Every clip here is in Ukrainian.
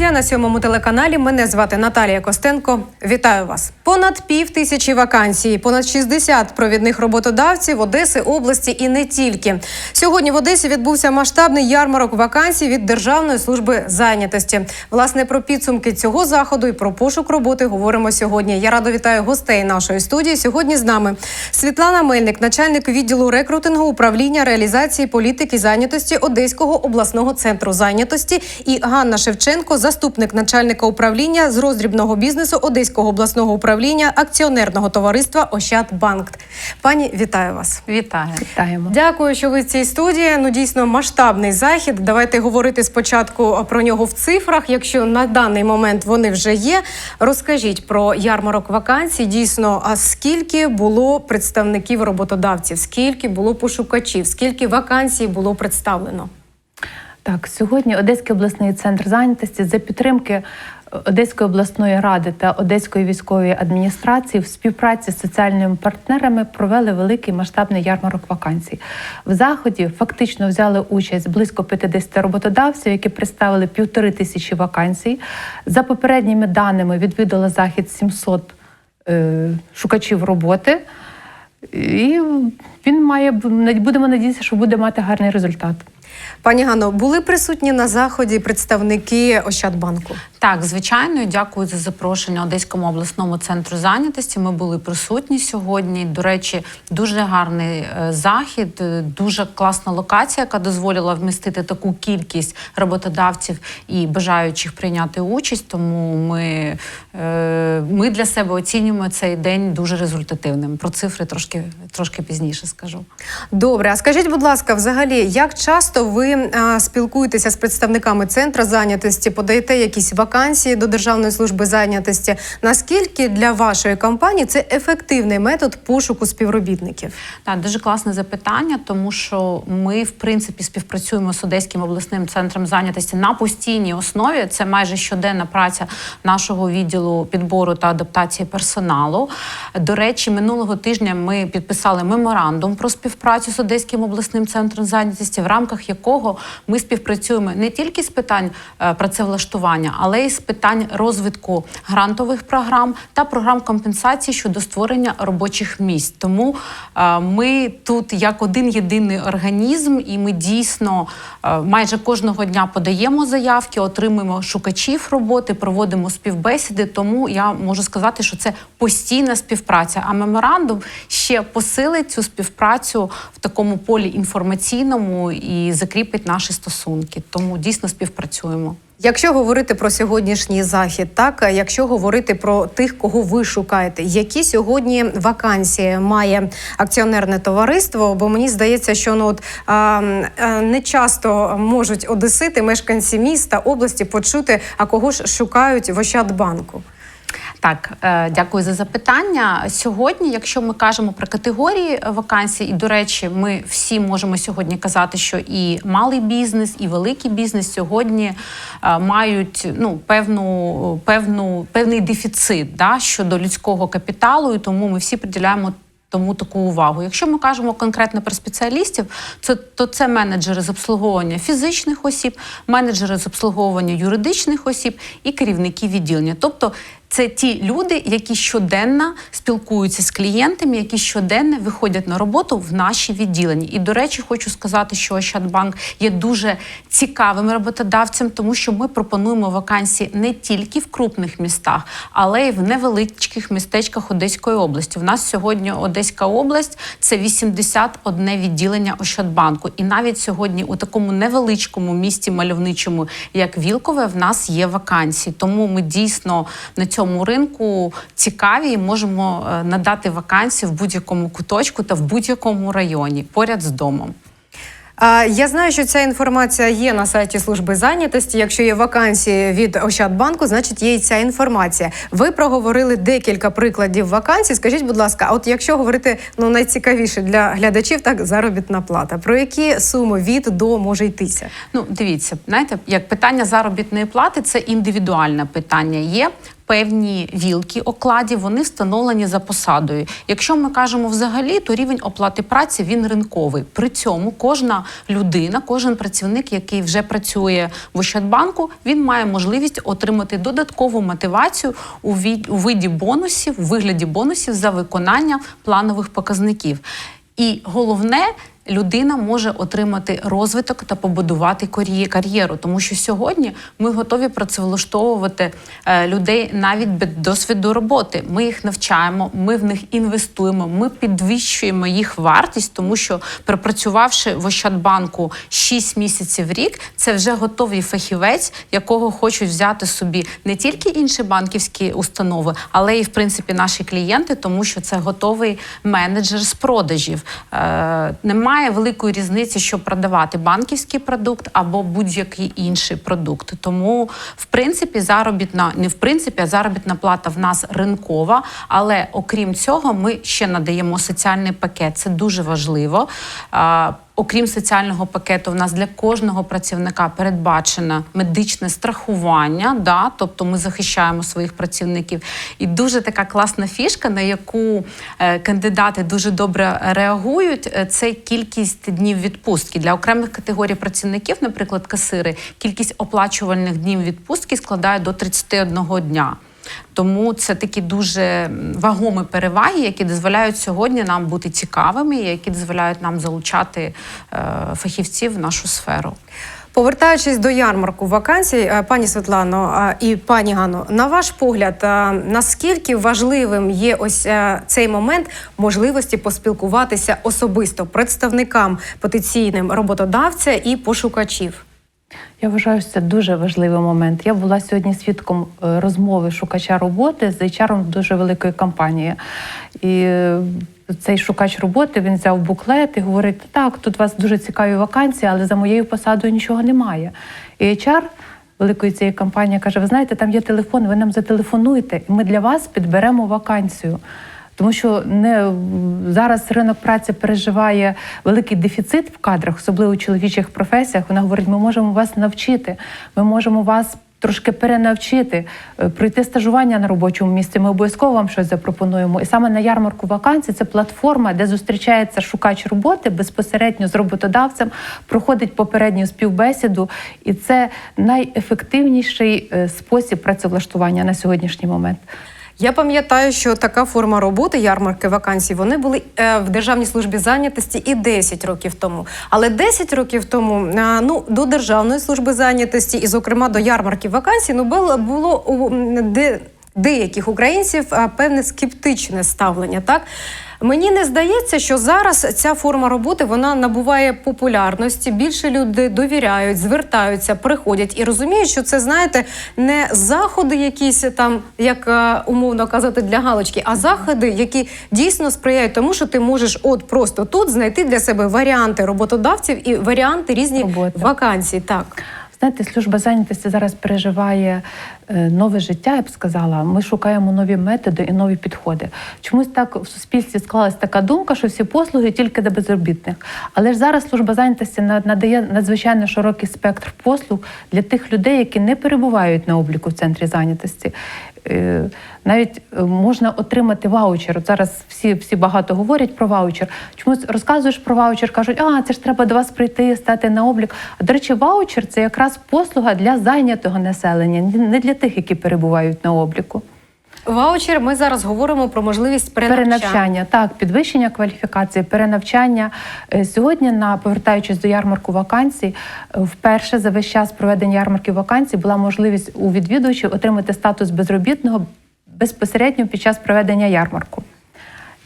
студія на сьомому телеканалі. Мене звати Наталія Костенко. Вітаю вас. Понад пів тисячі вакансій, понад 60 провідних роботодавців Одеси, області і не тільки. Сьогодні в Одесі відбувся масштабний ярмарок вакансій від Державної служби зайнятості. Власне про підсумки цього заходу і про пошук роботи говоримо сьогодні. Я радо вітаю гостей нашої студії. Сьогодні з нами Світлана Мельник, начальник відділу рекрутингу управління реалізації політики зайнятості Одеського обласного центру зайнятості і Ганна Шевченко, заступник начальника управління з роздрібного бізнесу Одеського обласного управління акціонерного товариства Ощадбанк. Пані, вітаю вас. Вітаю. Вітаємо. Дякую, що ви в цій студії. Ну дійсно масштабний захід. Давайте говорити спочатку про нього в цифрах. Якщо на даний момент вони вже є, розкажіть про ярмарок вакансій. Дійсно, а скільки було представників роботодавців, скільки було пошукачів, скільки вакансій було представлено? Так, сьогодні Одеський обласний центр зайнятості за підтримки е, Одеської обласної ради та Одеської військової адміністрації в співпраці з соціальними партнерами провели великий масштабний ярмарок вакансій. В заході фактично взяли участь близько 50 роботодавців, які представили півтори тисячі вакансій. За попередніми даними відвідало захід 700 е, шукачів роботи. І він має будемо надіятися, що буде мати гарний результат. Пані Гано, були присутні на заході представники Ощадбанку? Так, звичайно, дякую за запрошення Одеському обласному центру зайнятості. Ми були присутні сьогодні. До речі, дуже гарний е, захід, е, дуже класна локація, яка дозволила вмістити таку кількість роботодавців і бажаючих прийняти участь. Тому ми, е, ми для себе оцінюємо цей день дуже результативним. Про цифри трошки, трошки пізніше скажу. Добре, а скажіть, будь ласка, взагалі, як часто ви спілкуєтеся з представниками центру зайнятості, подаєте якісь вакансії до Державної служби зайнятості? Наскільки для вашої компанії це ефективний метод пошуку співробітників? Так, дуже класне запитання, тому що ми, в принципі, співпрацюємо з Одеським обласним центром зайнятості на постійній основі. Це майже щоденна праця нашого відділу підбору та адаптації персоналу. До речі, минулого тижня ми підписали меморандум про співпрацю з Одеським обласним центром зайнятості, в рамках якого ми співпрацюємо не тільки з питань е, працевлаштування, але й з питань розвитку грантових програм та програм компенсації щодо створення робочих місць. Тому е, ми тут як один єдиний організм, і ми дійсно е, майже кожного дня подаємо заявки, отримуємо шукачів роботи, проводимо співбесіди. Тому я можу сказати, що це постійна співпраця. А меморандум ще посилить цю співпрацю в такому полі інформаційному і закріпить наші стосунки. Тому дійсно співпрацюємо. Якщо говорити про сьогоднішній захід, так якщо говорити про тих, кого ви шукаєте, які сьогодні вакансії має акціонерне товариство? Бо мені здається, що ну от а, а, не часто можуть одесити, мешканці міста області почути, а кого ж шукають в Ощадбанку. Так, е, дякую за запитання. Сьогодні, якщо ми кажемо про категорії вакансій, і до речі, ми всі можемо сьогодні казати, що і малий бізнес, і великий бізнес сьогодні е, мають ну певну певну певний дефіцит да, щодо людського капіталу, і тому ми всі приділяємо. Тому таку увагу. Якщо ми кажемо конкретно про спеціалістів, це то це менеджери з обслуговування фізичних осіб, менеджери з обслуговування юридичних осіб і керівники відділення. Тобто це ті люди, які щоденно спілкуються з клієнтами, які щоденно виходять на роботу в наші відділення. І до речі, хочу сказати, що Ощадбанк є дуже цікавим роботодавцем, тому що ми пропонуємо вакансії не тільки в крупних містах, але й в невеличких містечках Одеської області. У нас сьогодні Одеська область це 81 відділення Ощадбанку. І навіть сьогодні у такому невеличкому місті мальовничому, як Вілкове, в нас є вакансії. Тому ми дійсно на цьому цьому ринку цікаві і можемо е, надати вакансії в будь-якому куточку та в будь-якому районі поряд з домом. Я знаю, що ця інформація є на сайті служби зайнятості. Якщо є вакансії від Ощадбанку, значить є і ця інформація. Ви проговорили декілька прикладів вакансій. Скажіть, будь ласка, от якщо говорити ну найцікавіше для глядачів, так заробітна плата. Про які суми від до може йтися? Ну дивіться, знаєте, як питання заробітної плати це індивідуальне питання. Є певні вілки окладів, вони встановлені за посадою. Якщо ми кажемо взагалі, то рівень оплати праці він ринковий. При цьому кожна людина, кожен працівник, який вже працює в Ощадбанку, він має можливість отримати додаткову мотивацію у виді бонусів, у вигляді бонусів за виконання планових показників. І головне, людина може отримати розвиток та побудувати кар'єру, тому що сьогодні ми готові працевлаштовувати е, людей навіть без досвіду роботи. Ми їх навчаємо, ми в них інвестуємо, ми підвищуємо їх вартість, тому що пропрацювавши в Ощадбанку 6 місяців рік, це вже готовий фахівець, якого хочуть взяти собі не тільки інші банківські установи, але і в принципі наші клієнти, тому що це готовий менеджер з продажів. Е, немає великої різниці, що продавати банківський продукт або будь-який інший продукт. Тому, в принципі, заробітна не в принципі, а заробітна плата в нас ринкова. Але окрім цього, ми ще надаємо соціальний пакет. Це дуже важливо. Окрім соціального пакету, в нас для кожного працівника передбачено медичне страхування. Да, тобто ми захищаємо своїх працівників. І дуже така класна фішка, на яку е, кандидати дуже добре реагують. е, Це кількість днів відпустки для окремих категорій працівників, наприклад, касири. Кількість оплачувальних днів відпустки складає до 31 дня. Тому це такі дуже вагомі переваги, які дозволяють сьогодні нам бути цікавими, які дозволяють нам залучати е, фахівців в нашу сферу. Повертаючись до ярмарку вакансій, е, пані Світлано е, і пані Ганно, на ваш погляд, наскільки важливим є ось цей момент можливості поспілкуватися особисто представникам потенційним роботодавця і пошукачів? Я вважаю, що це дуже важливий момент. Я була сьогодні свідком е, розмови шукача роботи з HR дуже великої компанії. І е, цей шукач роботи він взяв буклет і говорить: так, тут у вас дуже цікаві вакансії, але за моєю посадою нічого немає. І HR великої цієї компанії каже: Ви знаєте, там є телефон, ви нам зателефонуєте, і ми для вас підберемо вакансію. Тому що не зараз ринок праці переживає великий дефіцит в кадрах, особливо у чоловічих професіях. Вона говорить: ми можемо вас навчити, ми можемо вас трошки перенавчити, е, пройти стажування на робочому місці. Ми обов'язково вам щось запропонуємо. І саме на ярмарку вакансій це платформа, де зустрічається шукач роботи безпосередньо з роботодавцем, проходить попередню співбесіду, і це найефективніший е, спосіб працевлаштування на сьогоднішній момент. Я пам'ятаю, що така форма роботи, ярмарки вакансій, вони були е, в Державній службі зайнятості і 10 років тому. Але 10 років тому е, ну, до Державної служби зайнятості, і, зокрема, до ярмарків вакансій, ну, було, було у де, деяких українців е, певне скептичне ставлення. Так? Мені не здається, що зараз ця форма роботи вона набуває популярності. Більше люди довіряють, звертаються, приходять і розуміють, що це знаєте не заходи, якісь там, як е, умовно казати, для галочки, а заходи, які дійсно сприяють тому, що ти можеш от просто тут знайти для себе варіанти роботодавців і варіанти різні Роботи. вакансій. Так. Знаєте, служба зайнятості зараз переживає е, нове життя, я б сказала. Ми шукаємо нові методи і нові підходи. Чомусь так в суспільстві склалась така думка, що всі послуги тільки для безробітних. Але ж зараз служба зайнятості на- надає надзвичайно широкий спектр послуг для тих людей, які не перебувають на обліку в центрі зайнятості. Е, Навіть е, можна отримати ваучер. От зараз всі, всі багато говорять про ваучер. Чомусь розказуєш про ваучер, кажуть, а це ж треба до вас прийти, стати на облік. А до речі, ваучер це якраз послуга для зайнятого населення, не для тих, які перебувають на обліку. Ваучер. Ми зараз говоримо про можливість перенавчання. Перенавчання, так, підвищення кваліфікації, перенавчання. Е, Сьогодні, на повертаючись до ярмарку вакансій, е, вперше за весь час проведення ярмарків вакансій була можливість у відвідувачів отримати статус безробітного безпосередньо під час проведення ярмарку.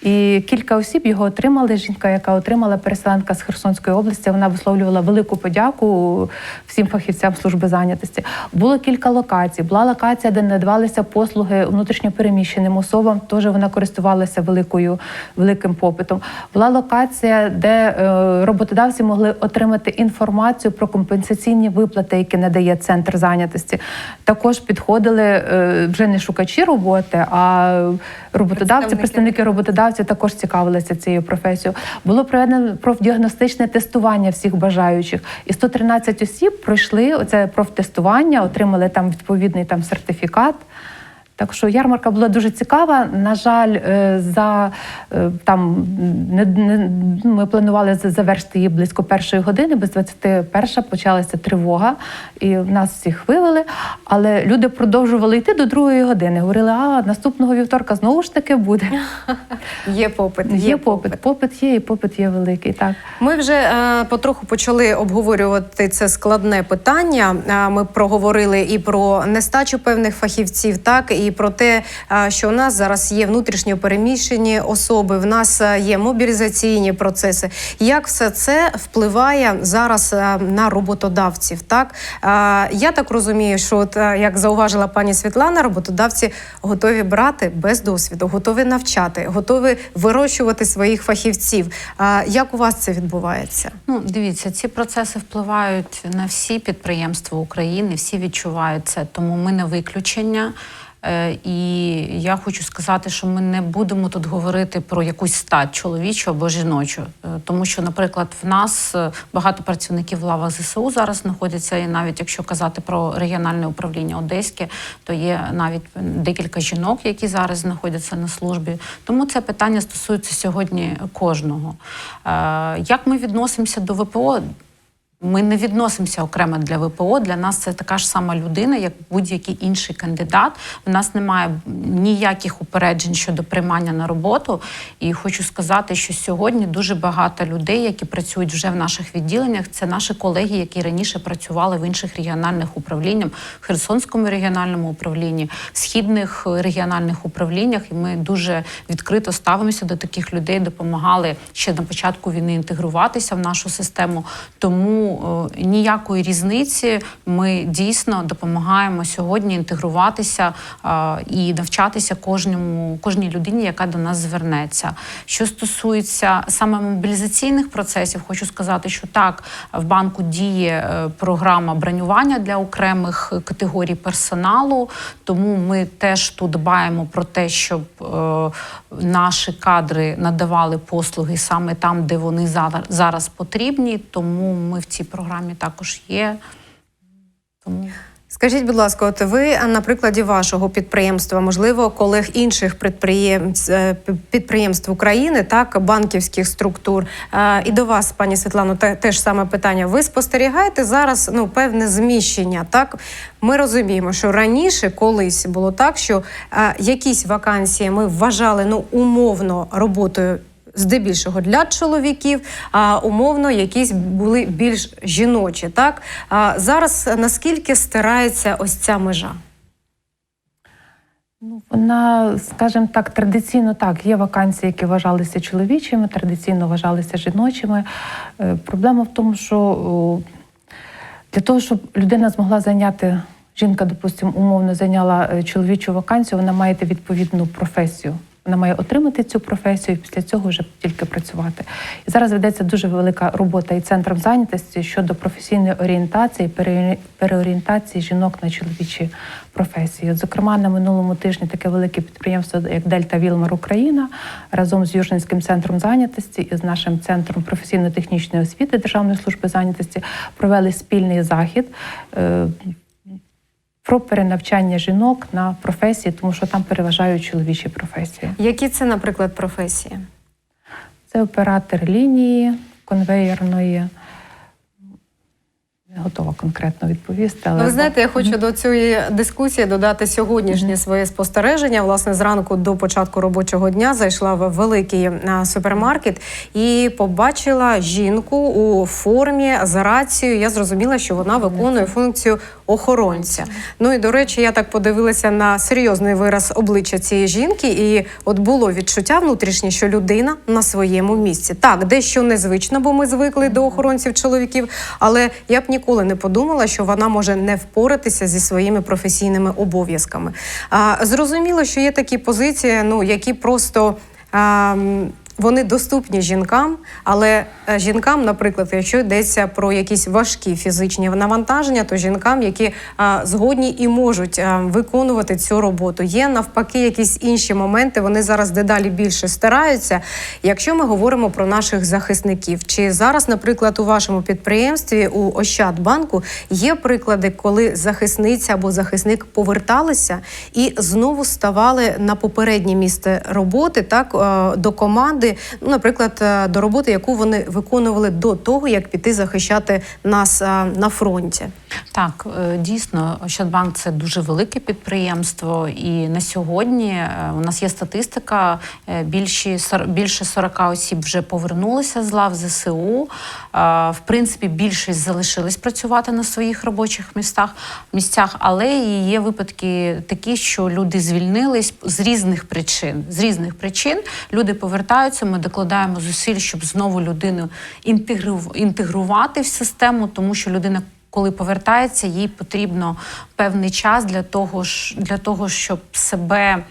І кілька осіб його отримали. Жінка, яка отримала переселенка з Херсонської області, вона висловлювала велику подяку всім фахівцям служби зайнятості. Було кілька локацій. Була локація, де надавалися послуги внутрішньопереміщеним особам. Теж вона користувалася великою великим попитом. Була локація, де е, роботодавці могли отримати інформацію про компенсаційні виплати, які надає центр зайнятості. Також підходили е, вже не шукачі роботи, а роботодавці, Представники. роботодавців також цікавилися цією професією. Було проведено профдіагностичне тестування всіх бажаючих, і 113 осіб пройшли оце профтестування, отримали там відповідний там сертифікат. Так що ярмарка була дуже цікава. На жаль, е, за е, там не, не ми планували завершити її близько першої години, без 21 почалася тривога, і нас всіх вивели. Але люди продовжували йти до другої години. Говорили, а наступного вівторка знову ж таки буде. Є попит. Є попит, попит є, і попит є великий. Так. Ми вже е, потроху почали обговорювати це складне питання. Е, Ми проговорили і про нестачу певних фахівців, так і про те, що у нас зараз є внутрішньо переміщені особи, в нас є мобілізаційні процеси. Як все це впливає зараз на роботодавців? Так я так розумію, що от, як зауважила пані Світлана, роботодавці готові брати без досвіду, готові навчати, готові вирощувати своїх фахівців. Як у вас це відбувається? Ну, дивіться, ці процеси впливають на всі підприємства України, всі відчувають це, тому ми не виключення. Е, І я хочу сказати, що ми не будемо тут говорити про якусь стать чоловічу або жіночу, Е, тому що, наприклад, в нас е, багато працівників в лавах ЗСУ зараз знаходяться, і навіть якщо казати про регіональне управління Одеське, то є навіть декілька жінок, які зараз знаходяться на службі. Тому це питання стосується сьогодні кожного. Як ми відносимося до ВПО? Ми не відносимося окремо для ВПО. Для нас це така ж сама людина, як будь-який інший кандидат. У нас немає ніяких упереджень щодо приймання на роботу. І хочу сказати, що сьогодні дуже багато людей, які працюють вже в наших відділеннях, це наші колеги, які раніше працювали в інших регіональних управліннях, в Херсонському регіональному управлінні, в східних регіональних управліннях. І ми дуже відкрито ставимося до таких людей, допомагали ще на початку війни інтегруватися в нашу систему. Тому е, ніякої різниці ми дійсно допомагаємо сьогодні інтегруватися е, і навчатися кожному кожній людині, яка до нас звернеться. Що стосується саме мобілізаційних процесів, хочу сказати, що так в банку діє е, програма бронювання для окремих категорій персоналу. Тому ми теж тут дбаємо про те, щоб наші кадри надавали послуги саме там, де вони зараз потрібні. Тому ми в цій програмі також є. Тому Скажіть, будь ласка, от ви на прикладі вашого підприємства, можливо, колег інших підприємств, е, підприємств України, так банківських структур. Е, І до вас, пані Світлано, те, теж саме питання. Ви спостерігаєте зараз ну певне зміщення? Так ми розуміємо, що раніше колись було так, що е, якісь вакансії ми вважали ну умовно роботою. Здебільшого для чоловіків, а умовно якісь були більш жіночі. Так а зараз наскільки стирається ось ця межа? Ну, вона, скажімо так, традиційно так, є вакансії, які вважалися чоловічими, традиційно вважалися жіночими. Е, Проблема в тому, що для того, щоб людина змогла зайняти, жінка, допустимо, умовно зайняла е, чоловічу вакансію, вона має відповідну професію. Вона має отримати цю професію і після цього вже тільки працювати. І зараз ведеться дуже велика робота і центром зайнятості щодо професійної орієнтації, пере- переорієнтації жінок на чоловічі професії. От, зокрема, на минулому тижні таке велике підприємство, як Дельта Вілмар Україна, разом з Южненським центром зайнятості і з нашим центром професійно-технічної освіти Державної служби зайнятості провели спільний захід. Е, Про перенавчання жінок на професії, тому що там переважають чоловічі професії. Які це, наприклад, професії? Це оператор лінії конвеєрної. Не готова конкретно відповісти, але Ну, ви знаєте, я хочу до цієї дискусії додати сьогоднішнє своє спостереження. Власне, зранку до початку робочого дня зайшла в великий супермаркет і побачила жінку у формі за рацією. Я зрозуміла, що вона виконує функцію охоронця. Ну і до речі, я так подивилася на серйозний вираз обличчя цієї жінки, і от було відчуття внутрішнє, що людина на своєму місці. Так, дещо незвично, бо ми звикли до охоронців чоловіків, але я б ніколи не подумала, що вона може не впоратися зі своїми професійними обов'язками. А, зрозуміло, що є такі позиції, ну які просто. а, вони доступні жінкам, але е, жінкам, наприклад, якщо йдеться про якісь важкі фізичні навантаження, то жінкам, які е, згодні і можуть е, виконувати цю роботу. Є навпаки якісь інші моменти. Вони зараз дедалі більше стараються. Якщо ми говоримо про наших захисників, чи зараз, наприклад, у вашому підприємстві у Ощадбанку є приклади, коли захисниця або захисник поверталися і знову ставали на попереднє місце роботи, так е, до команди, ну, наприклад, е, до роботи, яку вони виконували до того, як піти захищати нас е, на фронті. Так, е, дійсно, Ощадбанк це дуже велике підприємство, і на сьогодні е, у нас є статистика. е, Більші сор- більше 40 осіб вже повернулися з лав ЗСУ. В принципі, більшість залишились працювати на своїх робочих містах місцях, але є випадки такі, що люди звільнились з різних причин. З різних причин люди повертаються. Ми докладаємо зусиль, щоб знову людину інтегру- інтегрувати в систему, тому що людина коли повертається, їй потрібно певний час для того, для того щоб себе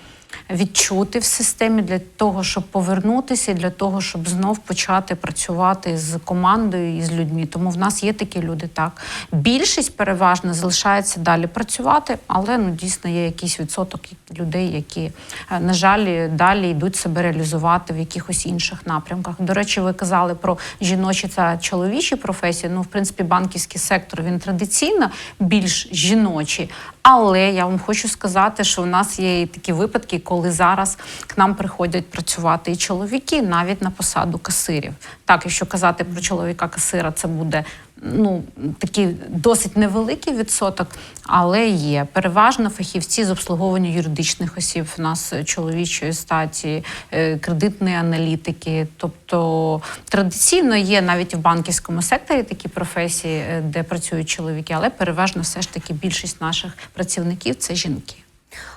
відчути в системі, для того, щоб повернутися, і для того, щоб знов почати працювати з командою і з людьми. Тому в нас є такі люди. Так більшість переважно залишається далі працювати, але ну дійсно є якийсь відсоток людей, які е, на жаль далі йдуть себе реалізувати в якихось інших напрямках. До речі, ви казали про жіночі та чоловічі професії. Ну, в принципі, банківський сектор він традиційно більш жіночий. Але я вам хочу сказати, що в нас є і такі випадки, коли зараз к нам приходять працювати і чоловіки навіть на посаду касирів. Так, якщо казати про чоловіка касира, це буде ну такий досить невеликий відсоток, але є переважно фахівці з обслуговування юридичних осіб. В нас чоловічої статі, е, кредитної аналітики. Тобто традиційно є навіть в банківському секторі такі професії, е, де працюють чоловіки, але переважно все ж таки більшість наших працівників це жінки.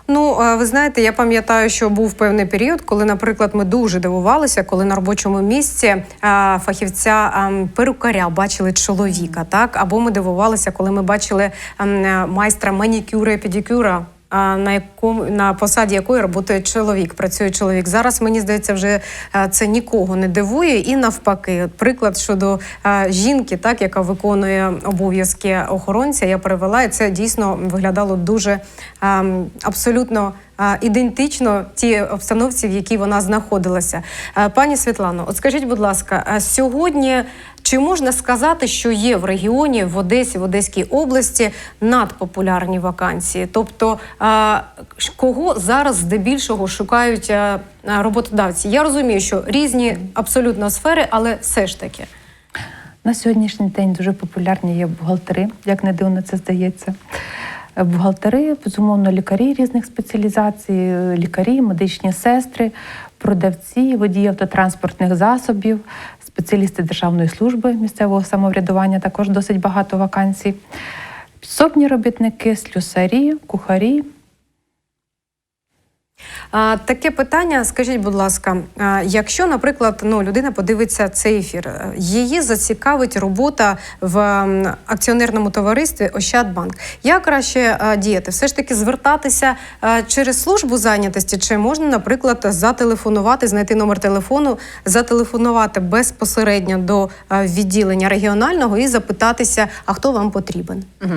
Ну, е, ви знаєте, я пам'ятаю, що був певний період, коли, наприклад, ми дуже дивувалися, коли на робочому місці е, фахівця ем, перукаря бачили чоловіка, так або ми дивувалися, коли ми бачили ем, е, майстра манікюра і педикюра. На якому на посаді якої працює чоловік, працює чоловік. Зараз мені здається, вже е, це нікого не дивує. І навпаки, приклад щодо е, жінки, так яка виконує обов'язки охоронця, я перевела, і це дійсно виглядало дуже ем, абсолютно ідентично тій обстановці, в якій вона знаходилася. Е, Пані Світлано, от скажіть, будь ласка, е, сьогодні чи можна сказати, що є в регіоні в Одесі, в Одеській області надпопулярні вакансії? Тобто е, кого зараз здебільшого шукають роботодавці? Я розумію, що різні абсолютно сфери, але все ж таки. На сьогоднішній день дуже популярні є бухгалтери, як не дивно це здається. Бухгалтери, безумовно, лікарі різних спеціалізацій, лікарі, медичні сестри, продавці, водії автотранспортних засобів, спеціалісти Державної служби місцевого самоврядування, також досить багато вакансій. Підсобні робітники, слюсарі, кухарі, таке питання, скажіть, будь ласка, якщо, наприклад, ну, людина подивиться цей ефір, е, її зацікавить робота в акціонерному товаристві Ощадбанк. Як краще діяти? Все ж таки звертатися через службу зайнятості, чи можна, наприклад, зателефонувати, знайти номер телефону, зателефонувати безпосередньо до відділення регіонального і запитатися, а хто вам потрібен? Угу.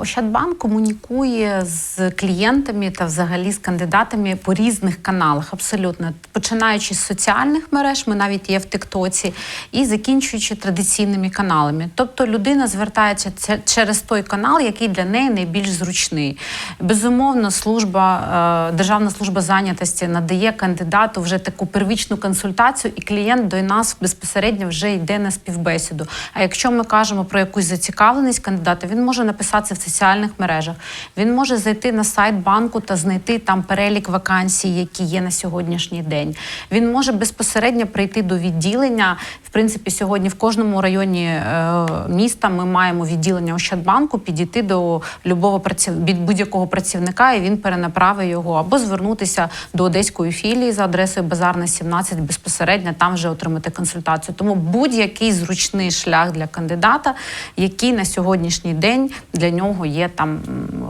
Ощадбанк комунікує з клієнтами та взагалі з кандидатами по різних каналах, абсолютно починаючи з соціальних мереж, ми навіть є в Тиктоці, і закінчуючи традиційними каналами. Тобто людина звертається через той канал, який для неї найбільш зручний. Безумовно, служба, е, Державна служба зайнятості надає кандидату вже таку первічну консультацію, і клієнт до нас безпосередньо вже йде на співбесіду. А якщо ми кажемо про якусь зацікавленість кандидата, він може написати в соціальних мережах. Він може зайти на сайт банку та знайти там перелік вакансій, які є на сьогоднішній день. Він може безпосередньо прийти до відділення. В принципі, сьогодні в кожному районі е, міста ми маємо відділення Ощадбанку, підійти до любого праців... будь-якого працівника, і він перенаправить його або звернутися до одеської філії за адресою Базарна 17 безпосередньо там вже отримати консультацію. Тому будь-який зручний шлях для кандидата, який на сьогоднішній день для нього є там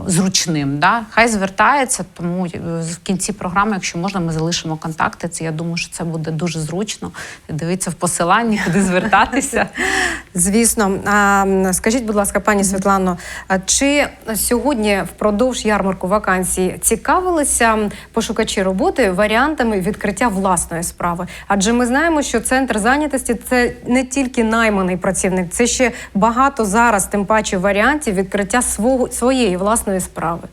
зручним. Да? Хай звертається, тому е, в кінці програми, якщо можна, ми залишимо контакти. Це я думаю, що це буде дуже зручно. Дивіться в посиланні, куди звертатися. Звісно, А, скажіть, будь ласка, пані Світлано, чи сьогодні впродовж ярмарку вакансій цікавилися пошукачі роботи варіантами відкриття власної справи? Адже ми знаємо, що центр зайнятості це не тільки найманий працівник, це ще багато зараз, тим паче варіантів відкриття свого своєї власної справи.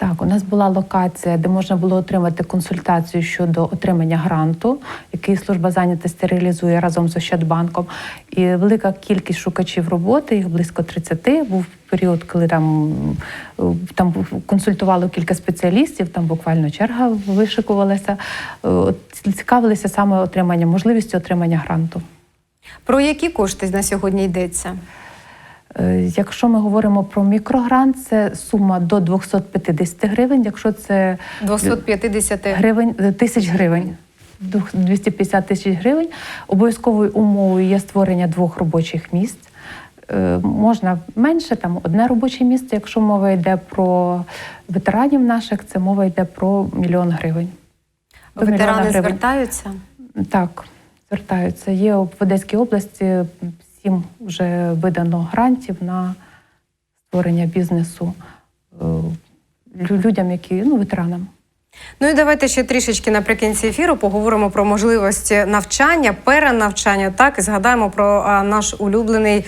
Так, у нас була локація, де можна було отримати консультацію щодо отримання гранту, який служба зайнятості реалізує разом з Ощадбанком. І велика кількість шукачів роботи, їх близько 30, Був період, коли там, е, там консультувало кілька спеціалістів, там буквально черга вишикувалася. Е, Цікавилися саме отримання, можливістю отримання гранту. Про які кошти на сьогодні йдеться? Е, Якщо ми говоримо про мікрогрант, це сума до 250 гривень. Якщо це 250 гривень е, тисяч гривень. Двох- 250 тисяч гривень. Обов'язковою умовою є створення двох робочих місць. Е, Можна менше, там одне робоче місце. Якщо мова йде про ветеранів наших, це мова йде про мільйон гривень. До ветерани гривень. звертаються. Так, звертаються. Є в Одеській області сім вже видано грантів на створення бізнесу е, людям, які ну, ветеранам. Ну і давайте ще трішечки наприкінці ефіру поговоримо про можливості навчання, перенавчання. Так і згадаємо про наш улюблений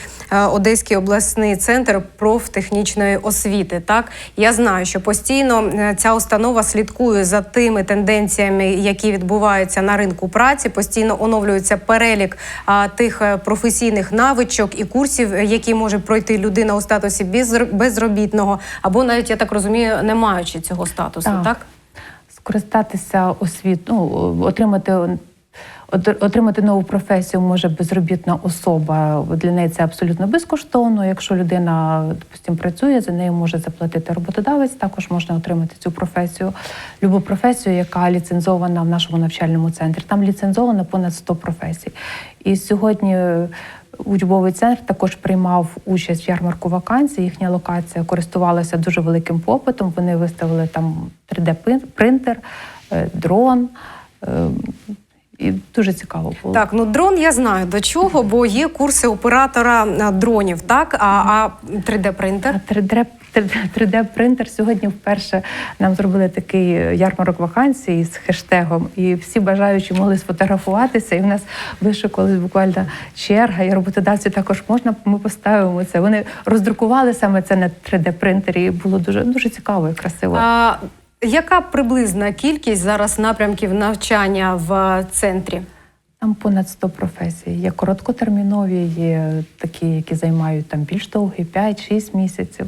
Одеський обласний центр профтехнічної освіти. Так я знаю, що постійно е, ця установа слідкує за тими тенденціями, які відбуваються на ринку праці. Постійно оновлюється перелік тих е, професійних навичок і курсів, е, які може пройти людина у статусі безр- безробітного, або навіть я так розумію, не маючи цього статусу. Так. так? Скористатися освіт, ну, отримати, отримати нову професію може безробітна особа. Для неї це абсолютно безкоштовно. Якщо людина, допустимо, працює, за нею може заплатити роботодавець, також можна отримати цю професію, любу професію, яка ліцензована в нашому навчальному центрі. Там ліцензовано понад 100 професій. І сьогодні учбовий центр також приймав участь в ярмарку вакансій. Їхня локація користувалася дуже великим попитом. Вони виставили там 3D-принтер, е, дрон. Е, І дуже цікаво було. Так, ну дрон я знаю до чого, бо є курси оператора дронів, так? А, а 3D-принтер? 3D 3D-принтер сьогодні вперше нам зробили такий ярмарок вакансій з хештегом, і всі бажаючі могли сфотографуватися. І в нас вишукувалась буквально черга, і роботодавці також можна. Ми поставимо це. Вони роздрукували саме це на 3D-принтері. І було дуже дуже цікаво і красиво. А, яка приблизна кількість зараз напрямків навчання в центрі? Там понад 100 професій. Є короткотермінові, є такі, які займають там більш довгі 5-6 місяців.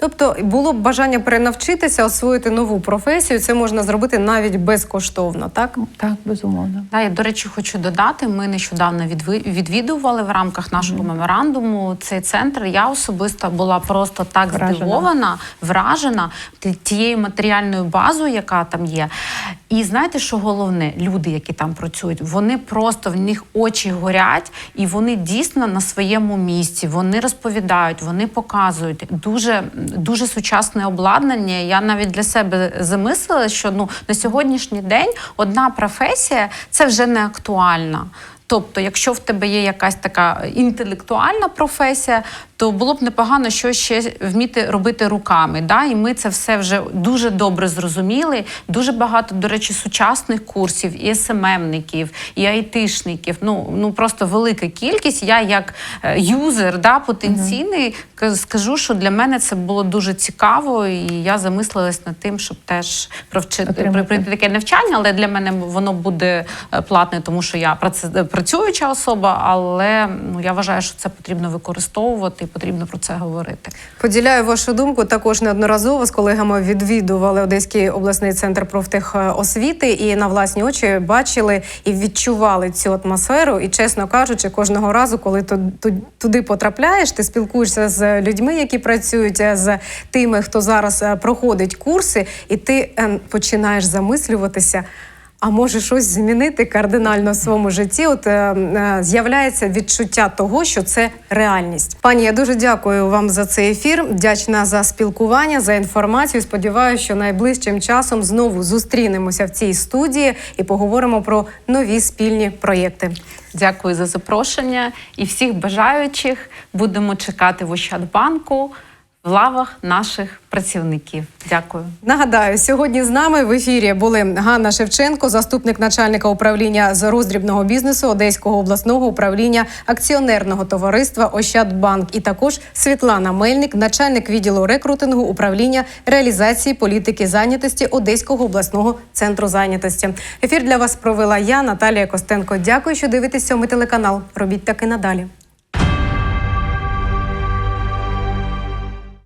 Тобто було б бажання перенавчитися, освоїти нову професію. Це можна зробити навіть безкоштовно, так? Так, безумовно. Да, я, до речі, хочу додати. Ми нещодавно відвідували в рамках нашого меморандуму цей центр. Я особисто була просто так Вражена. здивована, вражена тією матеріальною базою, яка там є. І знаєте, що головне? Люди, які там працюють, вони просто в них очі горять, і вони дійсно на своєму місці. Вони розповідають, вони показують дуже, дуже сучасне обладнання. Я навіть для себе замислила, що ну на сьогоднішній день одна професія це вже не актуальна. Тобто, якщо в тебе є якась така інтелектуальна професія, то було б непогано щось ще вміти робити руками. Да? І ми це все вже дуже добре зрозуміли. Дуже багато, до речі, сучасних курсів, і СММників, і айтишників. Ну, ну просто велика кількість. Я як е, юзер да, потенційний скажу, що для мене це було дуже цікаво, і я замислилась над тим, щоб теж провчити пройти таке навчання, але для мене воно буде е, платне, тому що я працююча особа, але ну я вважаю, що це потрібно використовувати потрібно про це говорити. Поділяю вашу думку. Також неодноразово з колегами відвідували Одеський обласний центр профтехосвіти і на власні очі бачили і відчували цю атмосферу. І чесно кажучи, кожного разу, коли ту- ту- туди потрапляєш, ти спілкуєшся з людьми, які працюють е, з тими, хто зараз е, проходить курси, і ти е, починаєш замислюватися. А може щось змінити кардинально в своєму житті. От е, е, з'являється відчуття того, що це реальність. Пані, я дуже дякую вам за цей ефір. Вдячна за спілкування, за інформацію. Сподіваюся, що найближчим часом знову зустрінемося в цій студії і поговоримо про нові спільні проєкти. Дякую за запрошення і всіх бажаючих будемо чекати в Ощадбанку в лавах наших працівників. Дякую. Нагадаю, сьогодні з нами в ефірі були Ганна Шевченко, заступник начальника управління з роздрібного бізнесу Одеського обласного управління акціонерного товариства Ощадбанк, і також Світлана Мельник, начальник відділу рекрутингу управління реалізації політики зайнятості Одеського обласного центру зайнятості. Ефір для вас провела я, Наталія Костенко. Дякую, що дивитесь сьомий телеканал. Робіть так і надалі.